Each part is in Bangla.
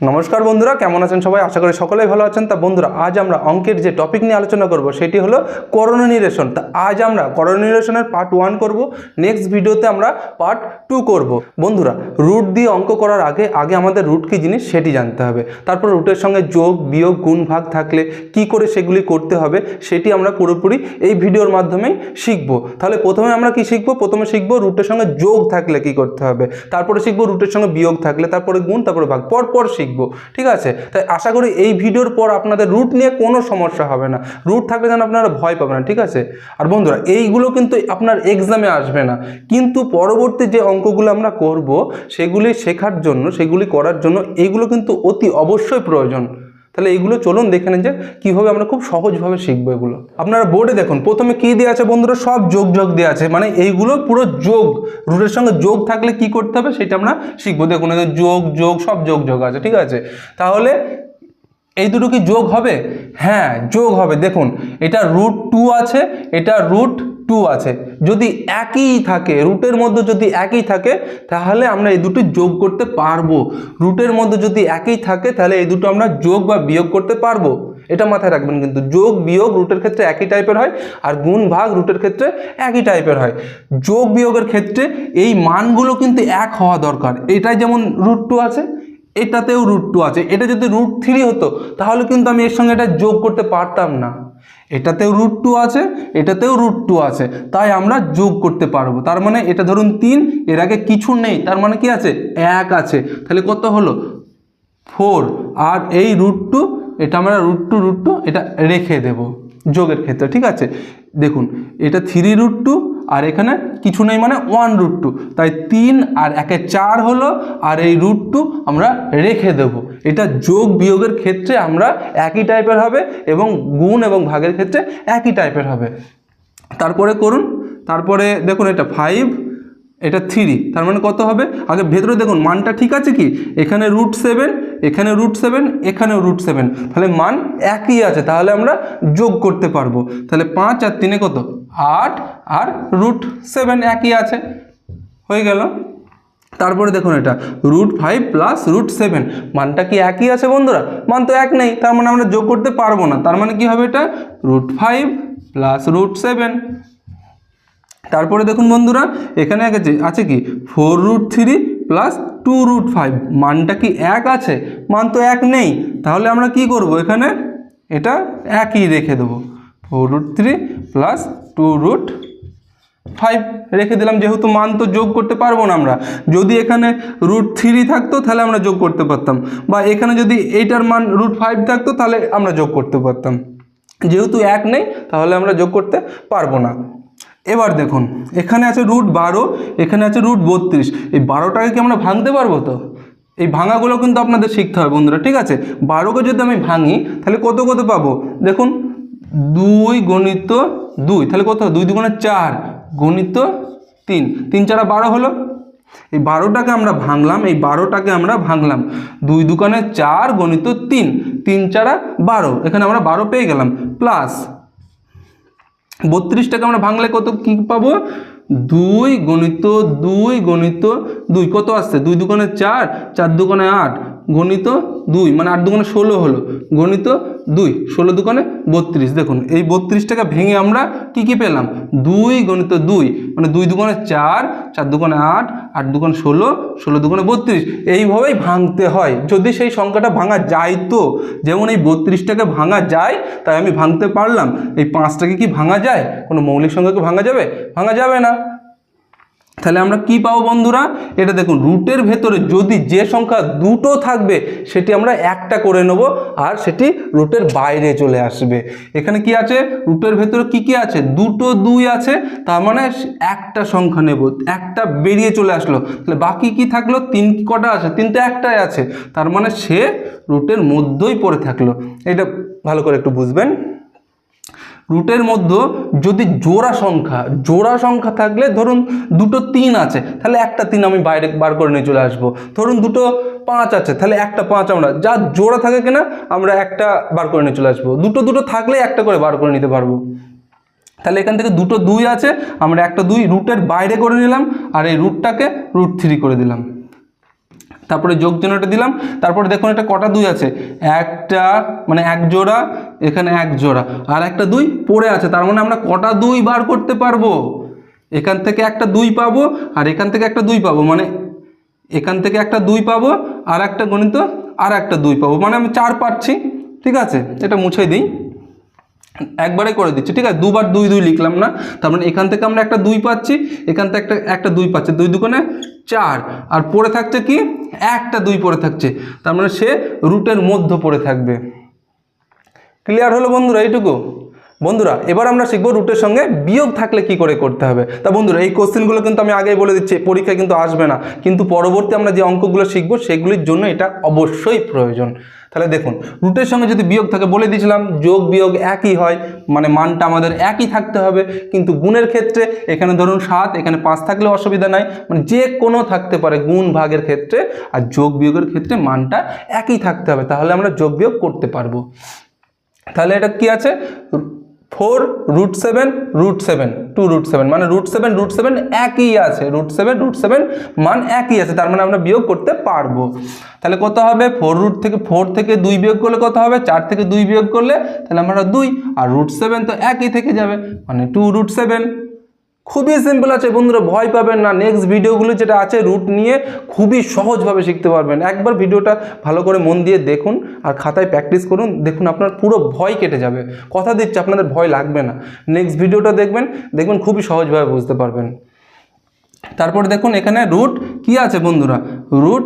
নমস্কার বন্ধুরা, কেমন আছেন সবাই? আশা করি সকলেই ভালো আছেন। তা বন্ধুরা, আজ আমরা অঙ্কের যে টপিক নিয়ে আলোচনা করব, সেটি হলো করোনা নিরেশন তা আজ আমরা করোনা নিরেশনের পার্ট ওয়ান করব নেক্সট ভিডিওতে আমরা পার্ট টু করব। বন্ধুরা রুট দিয়ে অঙ্ক করার আগে আগে আমাদের রুট কী জিনিস সেটি জানতে হবে। তারপর রুটের সঙ্গে যোগ, বিয়োগ, গুণ, ভাগ থাকলে কি করে সেগুলি করতে হবে, সেটি আমরা পুরোপুরি এই ভিডিওর মাধ্যমেই শিখব। তাহলে প্রথমে আমরা কি শিখব? প্রথমে শিখব রুটের সঙ্গে যোগ থাকলে কি করতে হবে। তারপরে শিখব রুটের সঙ্গে বিয়োগ থাকলে, তারপরে গুণ, তারপরে ভাগ। পরপর পর শিখব, ঠিক আছে? তাই আশা করি এই ভিডিওর পর আপনাদের রুট নিয়ে কোনো সমস্যা হবে না। রুট থাকলে যেন আপনারা ভয় পাবেন না, ঠিক আছে? আর বন্ধুরা, এইগুলো কিন্তু আপনার এক্সামে আসবে না। কিন্তু পরবর্তী যে অঙ্কগুলো আমরা করব, সেগুলি শেখার জন্য, সেগুলি করার জন্য এইগুলো কিন্তু অতি অবশ্যই প্রয়োজন। তাহলে এইগুলো চলুন দেখে নেন যে কীভাবে আমরা খুব সহজভাবে শিখব এগুলো। আপনারা বোর্ডে দেখুন, প্রথমে কী দেওয়া আছে বন্ধুরা? সব যোগ যোগ দেওয়া আছে। মানে এইগুলো পুরো যোগ রুটের সঙ্গে যোগ থাকলে কি করতে হবে সেটা আমরা শিখব। দেখুন যোগ যোগ, সব যোগ যোগ আছে, ঠিক আছে? তাহলে এই দুটো কি যোগ হবে? হ্যাঁ যোগ হবে। দেখুন, এটা রুট টু আছে, এটা রুট টু আছে। যদি একই থাকে রুটের মধ্যে যদি একই থাকে, তাহলে আমরা এই দুটো যোগ করতে পারব। রুটের মধ্যে যদি একই থাকে, তাহলে এই দুটো আমরা যোগ বা বিয়োগ করতে পারব। এটা মাথায় রাখবেন কিন্তু, যোগ, বিয়োগ রুটের ক্ষেত্রে একই টাইপের হয়, আর গুণ, ভাগ রুটের ক্ষেত্রে একই টাইপের হয়। যোগ, বিয়োগের ক্ষেত্রে এই মানগুলো কিন্তু এক হওয়া দরকার। এটাই যেমন রুট টু আছে, এটাতেও রুট টু আছে। এটা যদি রুট থ্রি হতো, তাহলে কিন্তু আমি এর সঙ্গে এটা যোগ করতে পারতাম না। এটাতেও রুট টু আছে, এটাতেও রুট টু আছে। তাই আমরা যোগ করতে পারব। তার মানে এটা ধরুন তিন, এর আগে কিছু নেই। তার মানে কি আছে? এক আছে। তাহলে কত হলো? ফোর আর এই রুট টু এটা আমরা রুট টু রুট টু এটা রেখে দেব। যোগের ক্ষেত্রে, ঠিক আছে? দেখুন, এটা থ্রি রুট টু আর এখানে কিছু নেই মানে ওয়ান রুট টু তাই তিন আর একে চার হলো, আর এই রুট টু আমরা রেখে দেব। এটা যোগ বিয়োগের ক্ষেত্রে আমরা একই টাইপের হবে এবং গুণ এবং ভাগের ক্ষেত্রে একই টাইপের হবে। তারপরে করুন, তারপরে দেখুন এটা ফাইভ এটা থ্রি তার মানে কত হবে? আগে ভেতরে দেখুন, মানটা ঠিক আছে কি? এখানে রুট সেভেন এখানে রুট সেভেন এখানেও রুট সেভেন তাহলে মান একই আছে, তাহলে আমরা যোগ করতে পারব। তাহলে পাঁচ আর তিনে কত? আট আর রুট সেভেন একই আছে। হয়ে গেল। তারপরে দেখুন এটা root five plus root seven মানটা কি একই আছে বন্ধুরা? মান তো এক নেই, তার মানে আমরা যোগ করতে পারব না। তার মানে কি হবে এটা? Root five plus root seven তারপরে দেখুন বন্ধুরা, এখানে আছে আছে কি? Four root three plus two root five মানটা কি এক আছে? মান তো এক নেই। তাহলে আমরা কি করব এখানে? এটা একই রেখে দেবো। Four root three plus two root five রেখে দিলাম, যেহেতু মান তো যোগ করতে পারব না আমরা। যদি এখানে রুট থ্রি থাকতো, তাহলে আমরা যোগ করতে পারতাম। বা এখানে যদি এইটার মান রুট ফাইভ থাকতো, তাহলে আমরা যোগ করতে পারতাম। যেহেতু এক নেই, তাহলে আমরা যোগ করতে পারব না। এবার দেখুন, এখানে আছে রুট বারো, এখানে আছে রুট বত্রিশ। এই বারোটাকে কি আমরা ভাঙতে পারব তো? এই ভাঙাগুলো কিন্তু আপনাদের শিখতে হবে বন্ধুরা, ঠিক আছে? বারোকে যদি আমি ভাঙি, তাহলে কত কত পাবো? দেখুন, দুই গণিত দুই, তাহলে কত দুই দুগুণে চার, গণিত তিন। তিন চারা বারো হলো? এই বারোটাকে আমরা ভাঙলাম, এই বারোটাকে আমরা ভাঙলাম। দুই দুকানে চার, গণিত তিন। তিন চারা বারো, এখানে আমরা বারো পেয়ে গেলাম। প্লাস বত্রিশটাকে আমরা ভাঙলে কত কী পাবো? দুই গণিত দুই গণিত দুই, কত আসছে? দুই দুকানে চার চার দুকানে আট। গণিত দুই মানে আট দুকানে ষোলো হলো। গণিত দুই, ষোলো দুকানে বত্রিশ। দেখুন, এই বত্রিশটাকে ভেঙে আমরা কি কি পেলাম? দুই গণিত দুই মানে দুই দুকানে চার চার দুকানে আট আট দুকানে ষোলো ষোলো দুকানে বত্রিশ। এইভাবেই ভাঙতে হয়। যদি সেই সংখ্যাটা ভাঙা যায় তো, যেমন এই বত্রিশটাকে ভাঙা যায়, তাই আমি ভাঙতে পারলাম। এই পাঁচটাকে কি ভাঙা যায়? কোনো মৌলিক সংখ্যাকে ভাঙা যাবে? ভাঙা যাবে না। তাহলে আমরা কি পাবো বন্ধুরা? এটা দেখুন, রুটের ভেতরে যদি যে সংখ্যা দুটো থাকবে, সেটি আমরা একটা করে নেব আর সেটি রুটের বাইরে চলে আসবে। এখানে কি আছে? রুটের ভেতরে কি কি আছে? দুটো দুই আছে, তার মানে একটা সংখ্যা নেব, একটা বেরিয়ে চলে আসলো। তাহলে বাকি কি থাকল? তিন কটা আছে? তিন তো একটাই আছে। তার মানে সে রুটের মধ্যেই পড়ে থাকল। এটা ভালো করে একটু বুঝবেন। রুটের মধ্যে যদি জোড়া সংখ্যা জোড়া সংখ্যা থাকলে ধরুন দুটো তিন আছে, তাহলে একটা তিন আমি বাইরে বার করে নিয়ে চলে আসব। ধরুন দুটো পাঁচ আছে, তাহলে একটা পাঁচ আমরা, যা জোড়া থাকে কিনা আমরা একটা বার করে নিয়ে চলে আসব। দুটো দুটো থাকলে একটা করে বার করে নিতে পারব। তাহলে এখান থেকে দুটো দুই আছে, আমরা একটা দুই রুটের বাইরে করে নিলাম, আর এই রুটটাকে রুট থ্রি করে দিলাম। তারপরে যোগ চিহ্নটা দিলাম, তারপরে দেখুন এটা কটা দুই আছে, একটা মানে এক জোড়া, এখানে এক জোড়া, আর একটা দুই পড়ে আছে, তার মানে আমরা কটা দুই বার করতে পারব? এখান থেকে একটা দুই পাবো, আর এখান থেকে একটা দুই পাবো মানে এখান থেকে একটা দুই পাবো, আর একটা গণিত, আর একটা দুই পাবো মানে আমি চার পাচ্ছি ঠিক আছে? এটা মুছে দিই। একবারে করে দিচ্ছি, ঠিক আছে? দুবার দুই দুই লিখলাম না, তার মানে এখান থেকে আমরা একটা দুই পাচ্ছি, এখান থেকে একটা একটা দুই পাচ্ছি, দুই দুকোনে চার, আর পড়ে থাকছে কি? একটা দুই পড়ে থাকছে, তার মানে সে রুটের মধ্য পড়ে থাকবে। ক্লিয়ার হলো বন্ধুরা এইটুকু? বন্ধুরা, এবার আমরা শিখব রুটের সঙ্গে বিয়োগ থাকলে কি করে করতে হবে। তা বন্ধুরা, এই কোশ্চেনগুলো কিন্তু আমি আগেই বলে দিচ্ছি পরীক্ষায় কিন্তু আসবে না। কিন্তু পরবর্তী আমরা যে অঙ্কগুলো শিখব, সেগুলির জন্য এটা অবশ্যই প্রয়োজন। তাহলে দেখুন রুটের সঙ্গে যদি বিয়োগ থাকে, বলে দিয়েছিলাম, যোগ, বিয়োগ একই হয় মানে মানটা আমাদের একই থাকতে হবে। কিন্তু গুণের ক্ষেত্রে, এখানে ধরুন সাত, এখানে পাঁচ থাকলে অসুবিধা নাই। মানে যে কোনো থাকতে পারে, গুণ ভাগের ক্ষেত্রে আর যোগ বিয়োগের ক্ষেত্রে মানটা একই থাকতে হবে। তাহলে আমরা যোগ বিয়োগ করতে পারব। তাহলে এটা কি আছে? Four root seven root seven, two root seven মানে রুট সেভেন রুট সেভেন একই আছে, রুট সেভেন রুট সেভেন, মান একই আছে, তার মানে আমরা বিয়োগ করতে পারব। তাহলে কত হবে? ফোর রুট থেকে, ফোর থেকে দুই বিয়োগ করলে কত হবে? চার থেকে দুই বিয়োগ করলে তাহলে আমরা দুই, আর রুট সেভেন তো একই থেকে যাবে মানে টু রুট সেভেন খুবই সিম্পল আছে, বন্ধুরা, ভয় পাবেন না। নেক্সট ভিডিওগুলো যেটা আছে রুট নিয়ে খুবই সহজভাবে শিখতে পারবেন। একবার ভিডিওটা ভালো করে মন দিয়ে দেখুন আর খাতায় প্র্যাকটিস করুন। দেখুন আপনার পুরো ভয় কেটে যাবে। কথা দিচ্ছে, আপনাদের ভয় লাগবে না। নেক্সট ভিডিওটা দেখবেন দেখবেন খুবই সহজভাবে বুঝতে পারবেন। তারপর দেখুন, এখানে রুট কি আছে, বন্ধুরা? রুট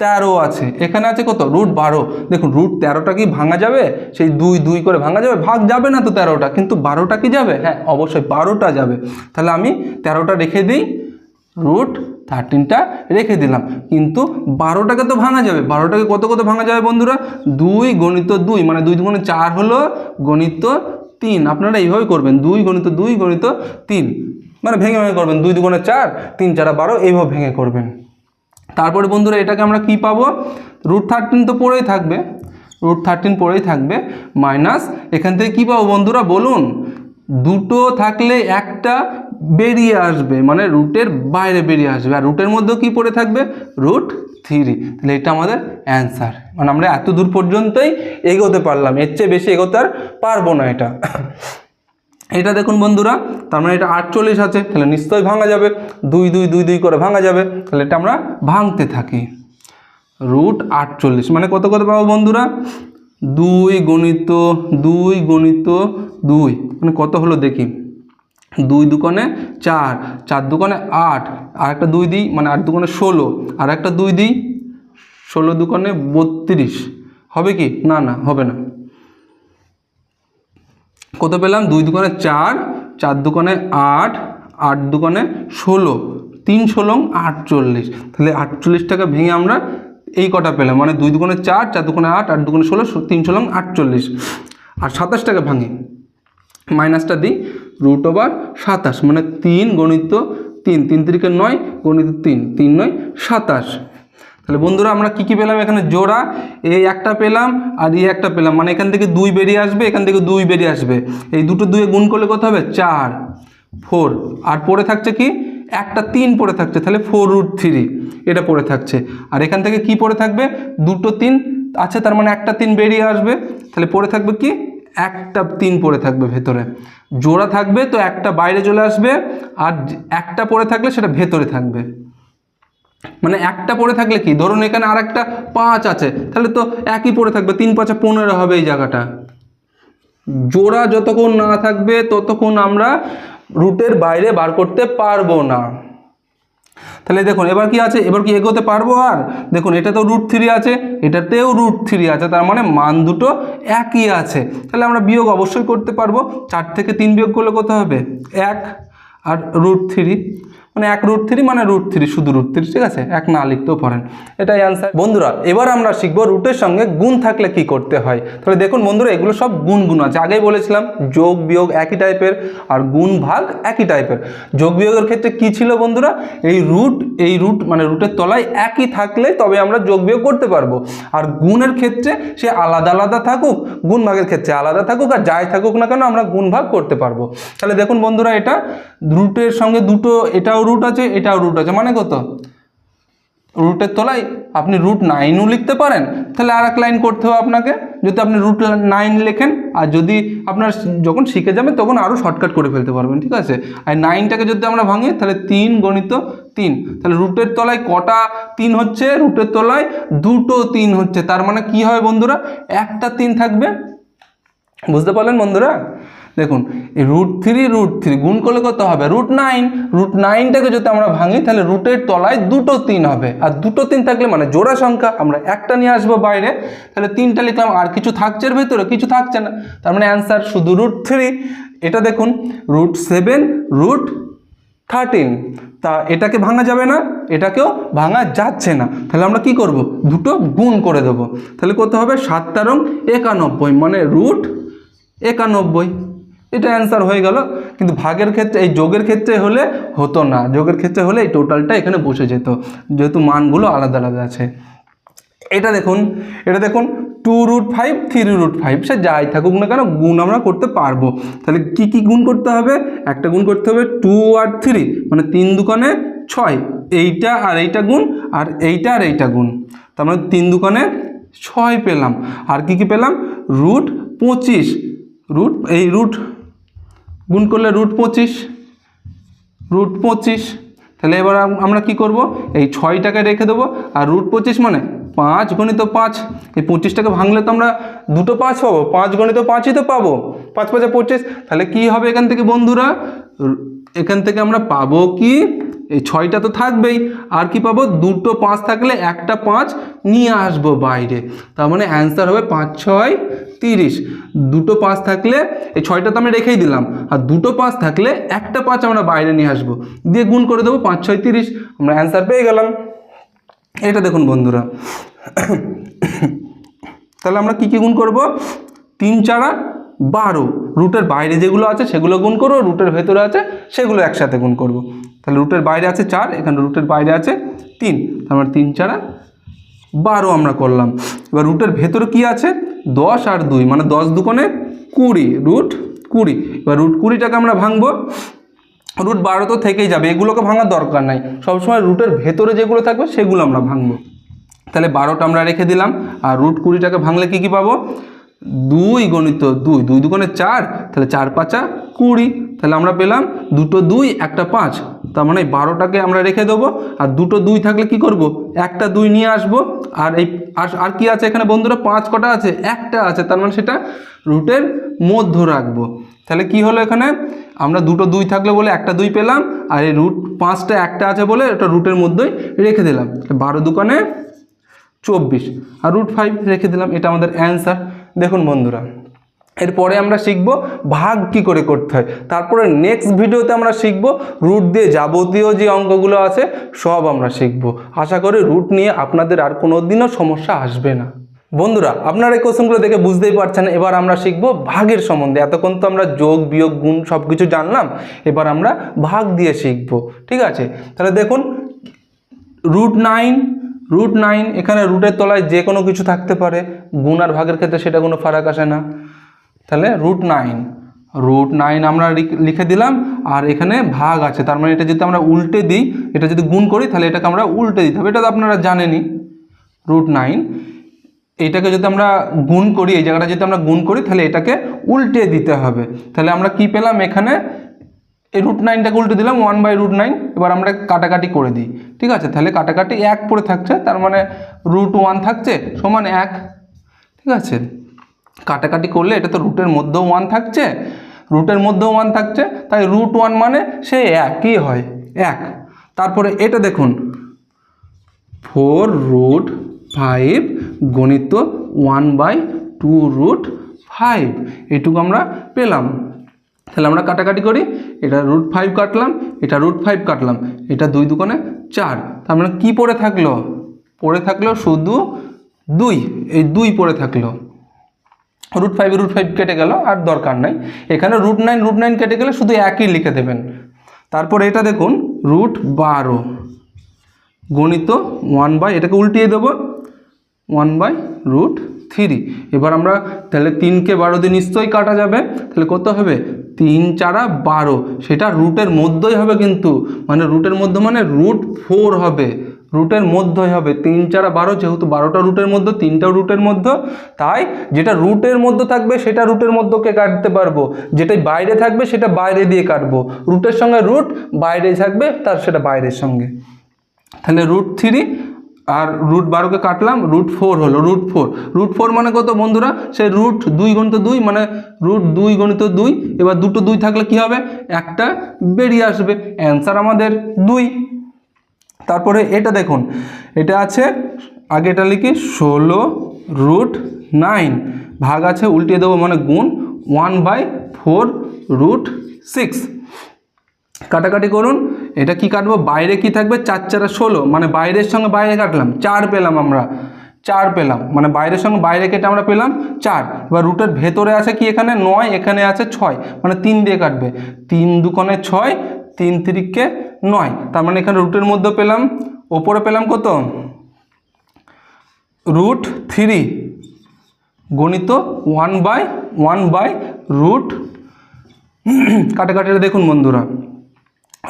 তেরো আছে। এখানে আছে কত? রুট বারো। দেখুন, রুট তেরোটা কি ভাঙা যাবে? সেই দুই দুই করে ভাঙা যাবে? ভাগ যাবে না তো তেরোটা, কিন্তু বারোটা কি যাবে? হ্যাঁ অবশ্যই বারোটা যাবে। তাহলে আমি তেরোটা রেখে দিই, রুট থার্টিনটা রেখে দিলাম। কিন্তু বারোটাকে তো ভাঙা যাবে। বারোটাকে কত কত ভাঙা যাবে বন্ধুরা? দুই গণিত দুই মানে দুই দুগুণে চার হলো গণিত তিন। আপনারা এইভাবে করবেন। দুই গণিত দুই, গণিত তিন। মানে ভেঙে ভেঙে করবেন। দুই দুগুণে চার, তিন চারা বারো, এইভাবে ভেঙে করবেন। তারপরে বন্ধুরা এটাকে আমরা কি পাবো? রুট থার্টিন তো পড়েই থাকবে। রুট থার্টিন পড়েই থাকবে। মাইনাস এখান থেকে কী পাবো বন্ধুরা? বলুন। দুটো থাকলে একটা বেরিয়ে আসবে মানে রুটের বাইরে বেরিয়ে আসবে। আর রুটের মধ্যেও কী পড়ে থাকবে? রুট থ্রি তাহলে এটা আমাদের অ্যান্সার মানে আমরা এত দূর পর্যন্তই এগোতে পারলাম। এর চেয়ে বেশি এগোতে আর পারব না এটা। এটা দেখুন বন্ধুরা, তার মানে এটা আটচল্লিশ আছে, তাহলে নিশ্চয়ই ভাঙা যাবে। দুই দুই দুই দুই করে ভাঙা যাবে, তাহলে এটা আমরা ভাঙতে থাকি। রুট আটচল্লিশ মানে কত কত পাবো বন্ধুরা? দুই গণিত দুই গণিত দুই মানে কত হলো দেখি? দুই দুকোণে চার চার দুকোণে আট, আর একটা দুই দিই মানে আট দুকোণে ষোলো, আর একটা দুই দিই, ষোলো দুকোণে বত্রিশ। হবে কি? না না, হবে না। কত পেলাম? দুই দুকোণে চার চার দুকোণে আট আট দুকোণে ষোলো, তিন ষোলং আটচল্লিশ। তাহলে আটচল্লিশ টাকা ভেঙে আমরা এই কটা পেলাম মানে দুই দুকোণে চার চার দুকোণে আট আট দুকোণে ষোলো তিন ষোলং আটচল্লিশ। আর সাতাশ টাকা ভাঙি। মাইনাসটা দিই রুট ওভার সাতাশ মানে তিন গণিত তিন তিন তিরিকে নয়, গণিত তিন তিন নয়, সাতাশ। তাহলে বন্ধুরা আমরা কি কি পেলাম? এখানে জোড়া, এই একটা পেলাম আর এই একটা পেলাম। মানে এখান থেকে দুই বেরিয়ে আসবে, এখান থেকে দুই বেরিয়ে আসবে। এই দুটো দুয়ে গুণ করলে কত হবে? চার, ফোর। আর পড়ে থাকছে কি? একটা তিন পড়ে থাকছে, তাহলে ফোর রুট থ্রি, এটা পড়ে থাকছে। আর এখান থেকে কি পড়ে থাকবে? দুটো তিন আছে তার মানে একটা তিন বেরিয়ে আসবে। তাহলে পড়ে থাকবে কি? একটা তিন পড়ে থাকবে ভেতরে। জোড়া থাকবে, তো একটা বাইরে চলে আসবে। আর একটা পড়ে থাকলে সেটা ভেতরে থাকবে। মানে একটা পড়ে থাকলে কি? ধরুন এখানে আর একটা পাঁচ আছে, তাহলে তো একই পড়ে থাকবে, তিন পাঁচে পনেরো হবে এই জায়গাটা। জোড়া যতক্ষণ না থাকবে, ততক্ষণ আমরা রুটের বাইরে বার করতে পারব না। তাহলে দেখুন, এবার কি আছে? এবার কি এগোতে পারব আর? দেখুন, এটা তো রুট থ্রি আছে, এটাতেও রুট থ্রি আছে, তার মানে মান দুটো একই আছে। তাহলে আমরা বিয়োগ অবশ্যই করতে পারব, চার থেকে তিন বিয়োগ করলে কত হবে? এক, আর রুট থ্রি মানে এক রুট থ্রি মানে রুট থ্রি শুধু রুট থ্রি ঠিক আছে? এক না লিখতেও পারেন। এটাই অ্যান্সার বন্ধুরা, এবার আমরা শিখব রুটের সঙ্গে গুণ থাকলে কি করতে হয়। তাহলে দেখুন বন্ধুরা, এগুলো সব গুণ গুণ আছে। আগেই বলেছিলাম, যোগ, বিয়োগ একই টাইপের আর গুণ ভাগ একই টাইপের যোগ, বিয়োগের ক্ষেত্রে কি ছিল বন্ধুরা? এই রুট এই রুট মানে রুটের তলায় একই থাকলে তবে আমরা যোগ, বিয়োগ করতে পারব। আর গুণের ক্ষেত্রে সে আলাদা আলাদা থাকুক, গুণ ভাগের ক্ষেত্রে আলাদা থাকুক আর যাই থাকুক না কেন আমরা গুণ ভাগ করতে পারব। তাহলে দেখুন বন্ধুরা, এটা রুটের সঙ্গে দুটো, এটাও রুট আছে, এটাও রুট আছে। মানে কত? রুটের তলায় আপনি রুট নাইনও লিখতে পারেন। তাহলে আর এক লাইন করতে হবে আপনাকে। যদি আপনি রুট নাইন লেখেন, আর যদি আপনার যখন শিখে যাবেন তখন আরও শর্টকাট করে ফেলতে পারবেন, ঠিক আছে? আর নাইনটাকে যদি আমরা ভাঙি, তাহলে তিন গণিত তিন। তাহলে রুটের তলায় কটা তিন হচ্ছে? রুটের তলায় দুটো তিন হচ্ছে। তার মানে কি হবে বন্ধুরা? একটা তিন থাকবে। বুঝতে পারলেন বন্ধুরা? দেখুন, এই রুট থ্রি রুট থ্রি গুণ করলে কত হবে? রুট নাইন রুট নাইনটাকে যদি আমরা ভাঙি, তাহলে রুটের তলায় দুটো তিন হবে। আর দুটো তিন থাকলে মানে জোড়া সংখ্যা, আমরা একটা নিয়ে আসব বাইরে। তাহলে তিনটা লিখলাম, আর কিছু থাকছে এর ভেতরে? কিছু থাকছে না। তার মানে অ্যান্সার শুধু রুট থ্রি এটা দেখুন রুট সেভেন রুট থার্টিন তা এটাকে ভাঙা যাবে না, এটাকেও ভাঙা যাচ্ছে না। তাহলে আমরা কি করব? দুটো গুণ করে দেব। তাহলে কত হবে? সাতটা রং একানব্বই মানে রুট একানব্বই। এটা অ্যান্সার হয়ে গেল। কিন্তু ভাগের ক্ষেত্রে, এই যোগের ক্ষেত্রে হলে হতো না। যোগের ক্ষেত্রে হলে এই টোটালটা এখানে বসে যেত। যেহেতু মানগুলো আলাদা আলাদা আছে। এটা দেখুন এটা দেখুন two root five three root five সে যাই থাকুক না কেন, গুণ আমরা করতে পারব। তাহলে কি কি গুণ করতে হবে? একটা গুণ করতে হবে টু আর থ্রি মানে তিন দুকানে ছয়। এইটা আর এইটা গুণ, আর এইটা আর এইটা গুণ। তার মানে তিন দুকানে ছয় পেলাম। আর কি কি পেলাম? রুট পঁচিশ। রুট এই রুট গুণ করলে রুট পঁচিশ রুট পঁচিশ। তাহলে এবার আম- আমরা কি করব? এই ছয়টাকে রেখে দেবো। আর রুট পঁচিশ মানে পাঁচ গণিত পাঁচ। এই পঁচিশটাকে ভাঙলে তো আমরা দুটো পাঁচ পাবো। পাঁচ গণিত পাঁচই তো পাবো। পাঁচ পাঁচে পঁচিশ। তাহলে কি হবে এখান থেকে বন্ধুরা? এখান থেকে আমরা পাবো কি? এই ছয়টা তো থাকবেই। আর কি পাবো? দুটো পাঁচ থাকলে একটা পাঁচ নিয়ে আসব বাইরে। তার মানে অ্যান্সার হবে পাঁচ, ছয়, তিরিশ। দুটো পাঁচ থাকলে, এই ছয়টা তো আমি রেখেই দিলাম। আর দুটো পাঁচ থাকলে একটা পাঁচ আমরা বাইরে নিয়ে আসব। দিয়ে গুণ করে দেবো পাঁচ, ছয়, তিরিশ। আমরা অ্যান্সার পেয়ে গেলাম। এটা দেখুন বন্ধুরা। তাহলে আমরা কি কি গুণ করব? তিন চারা বারো। রুটের বাইরে যেগুলো আছে সেগুলো গুণ করব, রুটের ভেতরে আছে সেগুলো একসাথে গুণ করব। তাহলে রুটের বাইরে আছে চার, এখানে রুটের বাইরে আছে তিন। তার মানে তিন চারা বারো আমরা করলাম। এবার রুটের ভেতরে কি আছে? দশ আর দুই মানে দশ দুকোণে কুড়ি রুট কুড়ি। এবার রুট কুড়িটাকে আমরা ভাঙবো। রুট বারো তো থেকেই যাবে, এগুলোকে ভাঙার দরকার নাই। সবসময় রুটের ভেতরে যেগুলো থাকবে, সেগুলো আমরা ভাঙবো। তাহলে বারোটা আমরা রেখে দিলাম। আর রুট কুড়িটাকে ভাঙলে কি কি পাবো? দুই গণিত দুই দুই দুগুণে চার, তাহলে চার পাঁচা কুড়ি। তাহলে আমরা পেলাম দুটো দুই, একটা পাঁচ। তার মানে বারোটাকে আমরা রেখে দেবো, আর দুটো দুই থাকলে কি করব? একটা দুই নিয়ে আসব, আর এই আর আর কি আছে এখানে বন্ধুরা? পাঁচ কটা আছে, একটা আছে, তার মানে সেটা রুটের মধ্য রাখব। তাহলে কি হলো এখানে? আমরা দুটো দুই থাকলে বলে একটা দুই পেলাম, আর এই রুট পাঁচটা একটা আছে বলে ওটা রুটের মধ্যেই রেখে দিলাম। বারো দোকানে চব্বিশ, আর রুট ফাইভ রেখে দিলাম, এটা আমাদের অ্যান্সার। দেখুন বন্ধুরা। এরপরে আমরা শিখব ভাগ কি করে করতে হয়। তারপরে নেক্সট ভিডিওতে আমরা শিখব রুট দিয়ে যাবতীয় যে অঙ্কগুলো আছে, সব আমরা শিখব। আশা করি রুট নিয়ে আপনাদের আর কোনো দিনও সমস্যা আসবে না। বন্ধুরা, আপনারা এই কোশ্চেনগুলো দেখে বুঝতেই পারছেন। এবার আমরা শিখব ভাগের সম্বন্ধে। এতক্ষণ তো আমরা যোগ, বিয়োগ, গুণ সব কিছু জানলাম। এবার আমরা ভাগ দিয়ে শিখব। ঠিক আছে? তাহলে দেখুন রুট নাইন রুট নাইন এখানে রুটের তলায় যে কোনো কিছু থাকতে পারে। গুণ আর ভাগের ক্ষেত্রে সেটা কোনো ফারাক আসে না। তাহলে রুট নাইন রুট নাইন আমরা লিখ- দিলাম, আর এখানে ভাগ আছে। তার মানে এটা যদি আমরা উল্টে দিই, এটা যদি গুণ করি, তাহলে এটাকে আমরা উল্টে দিতে হবে। এটা তো আপনারা জানেনই। রুট নাইন এইটাকে যদি আমরা গুণ করি, এই জায়গাটা যদি আমরা গুণ করি, তাহলে এটাকে উল্টে দিতে হবে। তাহলে আমরা কি পেলাম এখানে? এই রুট নাইনটাকে উল্টে দিলাম ওয়ান বাই রুট নাইন এবার আমরা কাটাকাটি করে দিই। ঠিক আছে? তাহলে কাটাকাটি এক পড়ে থাকছে, তার মানে রুট ওয়ান থাকছে, সমান এক। ঠিক আছে? কাটাকাটি করলে এটা তো রুটের মধ্যেও ওয়ান থাকছে রুটের মধ্যেও ওয়ান থাকছে, তাই রুট ওয়ান মানে সে একই হয়, এক। তারপরে এটা দেখুন ফোর রুট ফাইভ গণিত one by two root five এটুকু আমরা পেলাম। তাহলে আমরা কাটাকাটি করি, এটা রুট ফাইভ কাটলাম, এটা রুট ফাইভ কাটলাম, এটা দুই দুকোণে চার। তার মানে কী পড়ে থাকল? পড়ে থাকল শুধু দুই, এই দুই পড়ে থাকল। রুট ফাইভ রুট ফাইভ কেটে গেল, আর দরকার নাই। এখানে রুট নাইন রুট নাইন কেটে গেলে শুধু একই লিখে দেবেন। তারপর এটা দেখুন রুট বারো। গণিত ওয়ান বাই এটাকে উল্টিয়ে দেবো। ওয়ান বাই রুট থ্রি এবার আমরা তাহলে তিনকে বারো দিয়ে নিশ্চয়ই কাটা যাবে। তাহলে কত হবে? তিন চারা বারো। সেটা রুটের মধ্যেই হবে কিন্তু। মানে রুটের মধ্যে মানে রুট ফোর হবে। রুটের মধ্যে হবে। তিন, চারা বারো, যেহেতু বারোটা রুটের মধ্যে, তিনটা রুটের মধ্যে, তাই যেটা রুটের মধ্যে থাকবে, সেটা রুটের মধ্যে কাটতে পারব। যেটাই বাইরে থাকবে, সেটা বাইরে দিয়ে কাটবো। রুটের সঙ্গে রুট বাইরে থাকবে, তার সেটা বাইরের সঙ্গে। তাহলে রুট থ্রি আর রুট বারোকে কাটলাম, রুট ফোর হলো, রুট ফোর। রুট ফোর মানে কত বন্ধুরা? সে রুট দুই গণিত দুই মানে রুট দুই গণিত দুই, এবার দুটো দুই থাকলে কি হবে? একটা বেরিয়ে আসবে। অ্যান্সার আমাদের দুই। তারপরে এটা দেখুন, এটা আছে, আগে এটা লিখি, ষোলো রুট নাইন, ভাগ আছে, উল্টিয়ে দেবো মানে গুণ, one by four root six. কাটাকাটি করুন, এটা কি কাটবো, বাইরে কি থাকবে, চার চারা ষোলো মানে বাইরের সঙ্গে বাইরে কাটলাম, চার পেলাম আমরা, চার পেলাম মানে বাইরের সঙ্গে বাইরে কেটে আমরা পেলাম চার, এবার রুটের ভেতরে আছে কি এখানে, নয়, এখানে আছে ছয় মানে তিন দিয়ে কাটবে, তিন দুকোণে ছয়, তিন তিরিককে নয়। তার মানে এখানে রুটের মধ্যে পেলাম। ওপরে পেলাম কত? রুট থ্রি গণিত one by one by root কাটাকাটিটা দেখুন বন্ধুরা।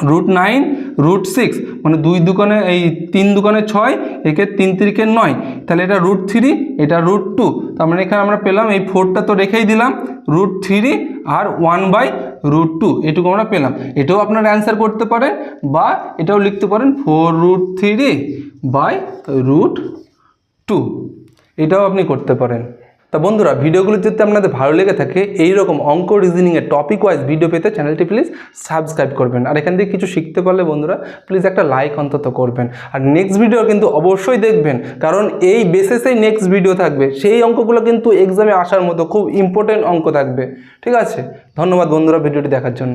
রুট নাইন রুট সিক্স মানে দুই দোকানে এই তিন দোকানে ছয়, একে তিন তিরিকে নয়। তাহলে এটা রুট থ্রি এটা রুট টু তার মানে এখানে আমরা পেলাম, এই ফোরটা তো রেখেই দিলাম রুট থ্রি আর ওয়ান বাই রুট টু এটুকু আমরা পেলাম। এটাও আপনারা অ্যান্সার করতে পারেন, বা এটাও লিখতে পারেন four root three by root two এটাও আপনি করতে পারেন। তা বন্ধুরা ভিডিওগুলো যদি আপনাদের ভালো লেগে থাকে এই রকম অঙ্ক রিজনিংয়ের টপিক ওয়াইজ ভিডিও পেতে চ্যানেলটি প্লিজ সাবস্ক্রাইব করবেন। আর এখান থেকে কিছু শিখতে পারলে বন্ধুরা প্লিজ একটা লাইক অন্তত করবেন। আর নেক্সট ভিডিও কিন্তু অবশ্যই দেখবেন, কারণ এই বেসেসেই নেক্সট ভিডিও থাকবে। সেই অঙ্কগুলো কিন্তু এক্সামে আসার মতো খুব ইম্পর্টেন্ট অঙ্ক থাকবে। ঠিক আছে? ধন্যবাদ বন্ধুরা ভিডিওটি দেখার জন্য।